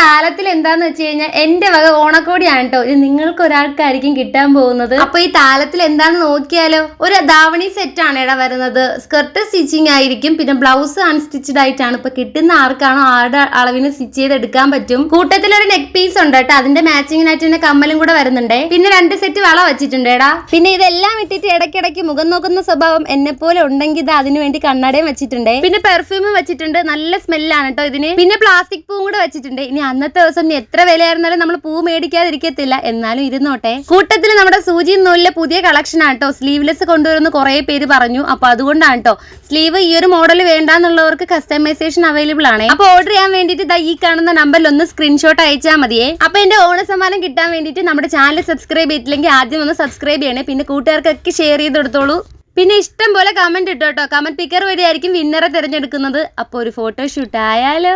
താലത്തിൽ എന്താന്ന് വെച്ച് കഴിഞ്ഞാൽ എന്റെ വക ഓണക്കോടിയാണ് കേട്ടോ ഇത് നിങ്ങൾക്ക് ഒരാൾക്കായിരിക്കും കിട്ടാൻ പോകുന്നത്. അപ്പൊ ഈ താലത്തിൽ എന്താന്ന് നോക്കിയാലോ? ഒരു ധാവണി സെറ്റ് ആണ് ഇട വരുന്നത്. സ്കർട്ട് സ്റ്റിച്ചിങ് ആയിരിക്കും. പിന്നെ ബ്ലൗസ് അൺസ്റ്റിച്ചഡ് ആയിട്ടാണ്. ഇപ്പൊ കിട്ടുന്ന ആർക്കാണോ ആരുടെ അളവിന് സ്റ്റിച്ച് ചെയ്ത് എടുക്കാൻ പറ്റും. കൂട്ടത്തിൽ ഒരു നെക്ക് പീസ് ഉണ്ട് കേട്ടോ അതിന്റെ മാച്ചിങ്ങിനായിട്ട് തന്നെ കമ്മലും കൂടെ വരുന്നുണ്ട്. പിന്നെ രണ്ട് സെറ്റ് വള വെച്ചിട്ടുണ്ട് എടാ. പിന്നെ ഇതെല്ലാം ഇട്ടിട്ട് ഇടയ്ക്കിടയ്ക്ക് മുഖം നോക്കുന്ന സ്വഭാവം എന്നെ പോലെ ഉണ്ടെങ്കിൽ ഇത് അതിനു വേണ്ടി കണ്ണടയും വെച്ചിട്ടുണ്ട്. പിന്നെ പെർഫ്യൂമും വെച്ചിട്ടുണ്ട്. നല്ല സ്മെല്ലാണ് കേട്ടോ ഇതിന്. പിന്നെ പ്ലാസ്റ്റിക് പൂവും കൂടെ വെച്ചിട്ടുണ്ട്. ഇനി അന്നത്തെ ദിവസം എത്ര വിലയായിരുന്നാലും നമ്മൾ പൂ മേടിക്കാതിരിക്കത്തില്ല. എന്നാലും ഇരുന്നോട്ടെ. കൂട്ടത്തിൽ നമ്മുടെ സൂചി നൂലിലെ പുതിയ കളക്ഷൻ ആണ് കേട്ടോ സ്ലീവ്ലെസ് കൊണ്ടുവരുന്ന കുറെ പേര് പറഞ്ഞു. അപ്പൊ അതുകൊണ്ടാണ് കേട്ടോ സ്ലീവ് ഈ ഒരു മോഡൽ വേണ്ടാന്നുള്ളവർക്ക് കസ്റ്റമൈസേഷൻ അവൈലബിൾ ആണ്. അപ്പൊ ഓർഡർ ചെയ്യാൻ വേണ്ടിയിട്ട് ദാ ഈ കാണുന്ന നമ്പറിൽ ഒന്ന് സ്ക്രീൻഷോട്ട് അയച്ചാൽ മതിയേ. അപ്പൊ എന്റെ ഓണ സമ്മാനം കിട്ടാൻ വേണ്ടിയിട്ട് നമ്മുടെ ചാനൽ സബ്സ്ക്രൈബ് ചെയ്തിട്ടില്ലെങ്കിൽ ആദ്യം ഒന്ന് സബ്സ്ക്രൈബ് ചെയ്യണേ. പിന്നെ കൂട്ടുകാർക്കൊക്കെ ഷെയർ ചെയ്ത് കൊടുത്തോളൂ. പിന്നെ ഇഷ്ടം പോലെ കമന്റ് ഇട്ടോ കമന്റ് പിക്കർ വഴിയായിരിക്കും വിന്നറെ തിരഞ്ഞെടുക്കുന്നത്. അപ്പോൾ ഒരു ഫോട്ടോഷൂട്ട് ആയാലോ.